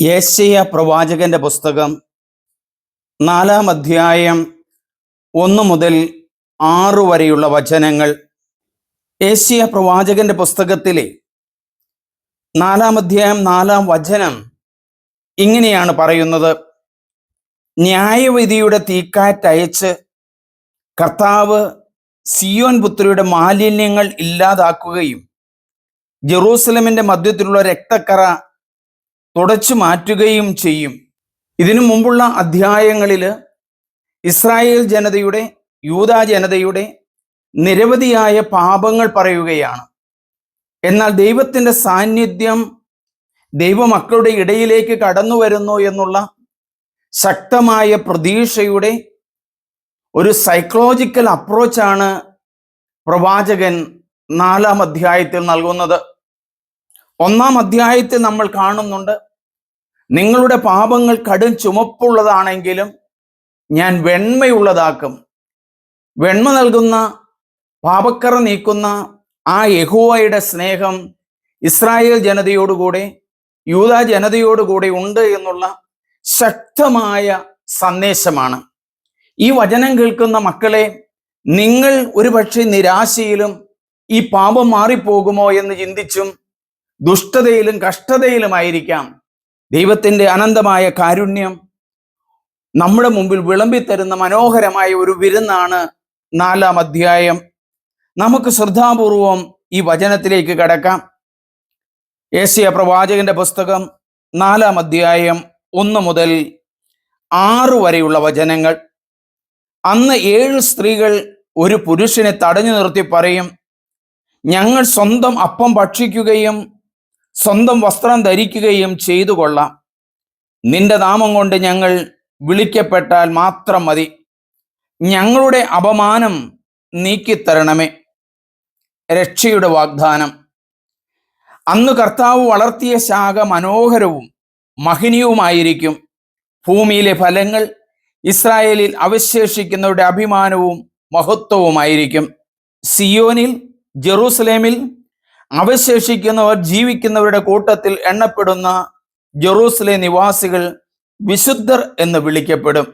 യേശയ പ്രവാചകന്റെ പുസ്തകം നാലാം അധ്യായം ഒന്ന് മുതൽ ആറ് വരെയുള്ള വചനങ്ങൾ. യേശയ പ്രവാചകന്റെ പുസ്തകത്തിലെ നാലാം അധ്യായം നാലാം വചനം ഇങ്ങനെയാണ് പറയുന്നത്. ന്യായവിധിയുടെ തീക്കാറ്റയച്ച് കർത്താവ് സിയോൻ പുത്രിയുടെ മാലിന്യങ്ങൾ ഇല്ലാതാക്കുകയും ജെറൂസലമിന്റെ മധ്യത്തിലുള്ള രക്തക്കറ തുടച്ചു മാറ്റുകയും ചെയ്യും. ഇതിനു മുമ്പുള്ള അധ്യായങ്ങളിൽ ഇസ്രായേൽ ജനതയുടെ യൂത ജനതയുടെ നിരവധിയായ പാപങ്ങൾ പറയുകയാണ്. എന്നാൽ ദൈവത്തിന്റെ സാന്നിധ്യം ദൈവമക്കളുടെ ഇടയിലേക്ക് കടന്നു വരുന്നു എന്നുള്ള ശക്തമായ പ്രതീക്ഷയുടെ ഒരു സൈക്കോളജിക്കൽ അപ്രോച്ചാണ് പ്രവാചകൻ നാലാം അധ്യായത്തിൽ നൽകുന്നത്. ഒന്നാം അധ്യായത്തിൽ നമ്മൾ കാണുന്നുണ്ട് നിങ്ങളുടെ പാപങ്ങൾ കടും ചുമപ്പുള്ളതാണെങ്കിലും ഞാൻ വെണ്മയുള്ളതാക്കും. വെണ്മ നൽകുന്ന പാപക്കറ നീക്കുന്ന ആ യഹോവയുടെ സ്നേഹം ഇസ്രായേൽ ജനതയോടുകൂടെ യൂത ജനതയോടുകൂടെ ഉണ്ട് എന്നുള്ള ശക്തമായ സന്ദേശമാണ്. ഈ വചനം കേൾക്കുന്ന മക്കളെ നിങ്ങൾ ഒരുപക്ഷെ നിരാശയിലും ഈ പാപം മാറിപ്പോകുമോ എന്ന് ചിന്തിച്ചും ദുഷ്ടതയിലും കഷ്ടതയിലുമായിരിക്കാം. ദൈവത്തിന്റെ അനന്തമായ കാരുണ്യം നമ്മുടെ മുമ്പിൽ വിളമ്പിത്തരുന്ന മനോഹരമായ ഒരു വിരുന്നാണ് നാലാം അധ്യായം. നമുക്ക് ശ്രദ്ധാപൂർവം ഈ വചനത്തിലേക്ക് കടക്കാം. ഏഷ്യ പ്രവാചകന്റെ പുസ്തകം നാലാം അധ്യായം ഒന്ന് മുതൽ ആറ് വരെയുള്ള വചനങ്ങൾ. അന്ന് ഏഴ് സ്ത്രീകൾ ഒരു പുരുഷനെ തടഞ്ഞു നിർത്തി പറയും ഞങ്ങൾ സ്വന്തം അപ്പം ഭക്ഷിക്കുകയും സ്വന്തം വസ്ത്രം ധരിക്കുകയും ചെയ്തു കൊള്ളാം. നിന്റെ നാമം കൊണ്ട് ഞങ്ങൾ വിളിക്കപ്പെട്ടാൽ മാത്രം മതി. ഞങ്ങളുടെ അപമാനം നീക്കിത്തരണമേ. രക്ഷയുടെ വാഗ്ദാനം. അന്ന് കർത്താവ് വളർത്തിയ ശാഖ മനോഹരവും മഹനീയവുമായിരിക്കും ഭൂമിയിലെ ഫലങ്ങൾ ഇസ്രായേലിൽ അവശേഷിക്കുന്നവരുടെ അഭിമാനവും മഹത്വവുമായിരിക്കും. സിയോനിൽ ജെറൂസലേമിൽ അവശേഷിക്കുന്നവർ ജീവിക്കുന്നവരുടെ കൂട്ടത്തിൽ എണ്ണപ്പെടുന്ന ജെറൂസലേ നിവാസികൾ വിശുദ്ധർ എന്ന് വിളിക്കപ്പെടും.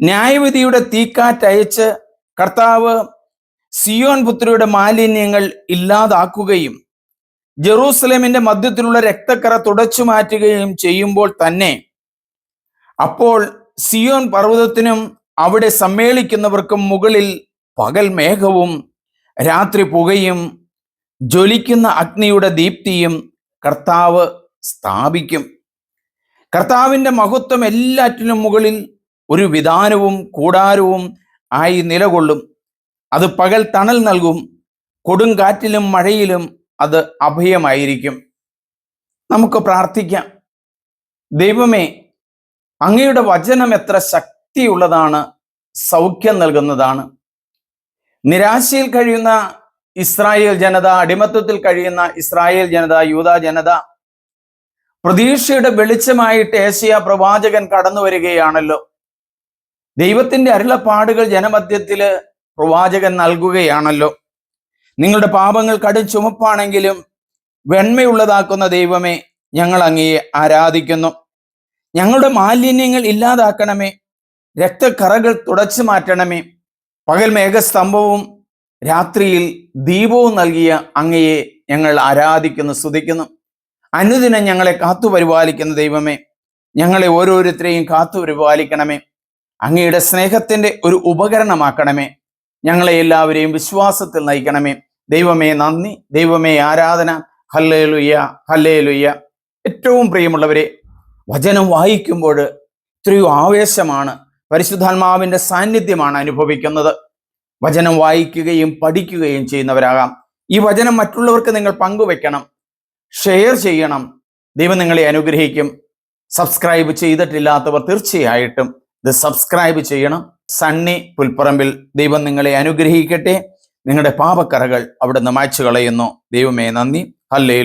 ന്യായവിധിയുടെ തീക്കാറ്റയച്ച് കർത്താവ് സിയോൻ പുത്രിയുടെ മാലിന്യങ്ങൾ ഇല്ലാതാക്കുകയും ജെറൂസലേമിന്റെ മധ്യത്തിലുള്ള രക്തക്കറ തുടച്ചു മാറ്റുകയും ചെയ്യുമ്പോൾ തന്നെ അപ്പോൾ സിയോൻ പർവതത്തിനും അവിടെ സമ്മേളിക്കുന്നവർക്കും മുകളിൽ പകൽ മേഘവും രാത്രി പുകയും ജ്വലിക്കുന്ന അഗ്നിയുടെ ദീപ്തിയും കർത്താവ് സ്ഥാപിക്കും. കർത്താവിന്റെ മഹത്വം എല്ലാറ്റിനും മുകളിൽ ഒരു വിധാനവും കൂടാരവും ആയി നിലകൊള്ളും. അത് പകൽ തണൽ നൽകും കൊടുങ്കാറ്റിലും മഴയിലും അത് അഭയമായിരിക്കും. നമുക്ക് പ്രാർത്ഥിക്കാം. ദൈവമേ അങ്ങയുടെ വചനം എത്ര ശക്തിയുള്ളതാണ് സൗഖ്യം നൽകുന്നതാണ്. നിരാശയിൽ കഴിയുന്ന ഇസ്രായേൽ ജനത അടിമത്വത്തിൽ കഴിയുന്ന ഇസ്രായേൽ ജനത യൂത ജനത പ്രതീക്ഷയുടെ വെളിച്ചമായിട്ട് ഏഷ്യ പ്രവാചകൻ കടന്നു വരികയാണല്ലോ. ദൈവത്തിന്റെ അരുളപ്പാടുകൾ ജനമധ്യത്തിൽ പ്രവാചകൻ നൽകുകയാണല്ലോ. നിങ്ങളുടെ പാപങ്ങൾ കടും ചുമപ്പാണെങ്കിലും വെണ്മയുള്ളതാക്കുന്ന ദൈവമേ ഞങ്ങൾ അങ്ങയെ ആരാധിക്കുന്നു. ഞങ്ങളുടെ മാലിന്യങ്ങൾ ഇല്ലാതാക്കണമേ രക്തക്കറകൾ തുടച്ചു മാറ്റണമേ പകൽ മേഘസ്തംഭവും രാത്രിയിൽ ദീപവും നൽകിയ അങ്ങയെ ഞങ്ങൾ ആരാധിക്കുന്നു സ്തുതിക്കുന്നു. അനുദിനം ഞങ്ങളെ കാത്തു പരിപാലിക്കുന്ന ദൈവമേ ഞങ്ങളെ ഓരോരുത്തരെയും കാത്തു പരിപാലിക്കണമേ. അങ്ങയുടെ സ്നേഹത്തിന്റെ ഒരു ഉപകരണമാക്കണമേ. ഞങ്ങളെ എല്ലാവരെയും വിശ്വാസത്തിൽ നയിക്കണമേ. ദൈവമേ നന്ദി. ദൈവമേ ആരാധന. ഹല്ലേ ലുയ്യ ഹല്ലേ ലുയ്യ ഏറ്റവും പ്രിയമുള്ളവരെ വചനം വായിക്കുമ്പോൾ എത്രയോ ആവേശമാണ്. പരിശുദ്ധാത്മാവിന്റെ സാന്നിധ്യമാണ് അനുഭവിക്കുന്നത്. വചനം വായിക്കുകയും പഠിക്കുകയും ചെയ്യുന്നവരാകാം. ഈ വചനം മറ്റുള്ളവർക്ക് നിങ്ങൾ പങ്കുവെക്കണം. ഷെയർ ചെയ്യണം. ദൈവം നിങ്ങളെ അനുഗ്രഹിക്കും. സബ്സ്ക്രൈബ് ചെയ്തിട്ടില്ലാത്തവർ തീർച്ചയായിട്ടും ഇത് സബ്സ്ക്രൈബ് ചെയ്യണം. സണ്ണി പുൽപ്പറമ്പിൽ ദൈവം നിങ്ങളെ അനുഗ്രഹിക്കട്ടെ. നിങ്ങളുടെ പാപക്കറകൾ അവിടുന്ന് മായ്ച്ചു കളയുന്നു ദൈവമേ നന്ദി. ഹല്ലേ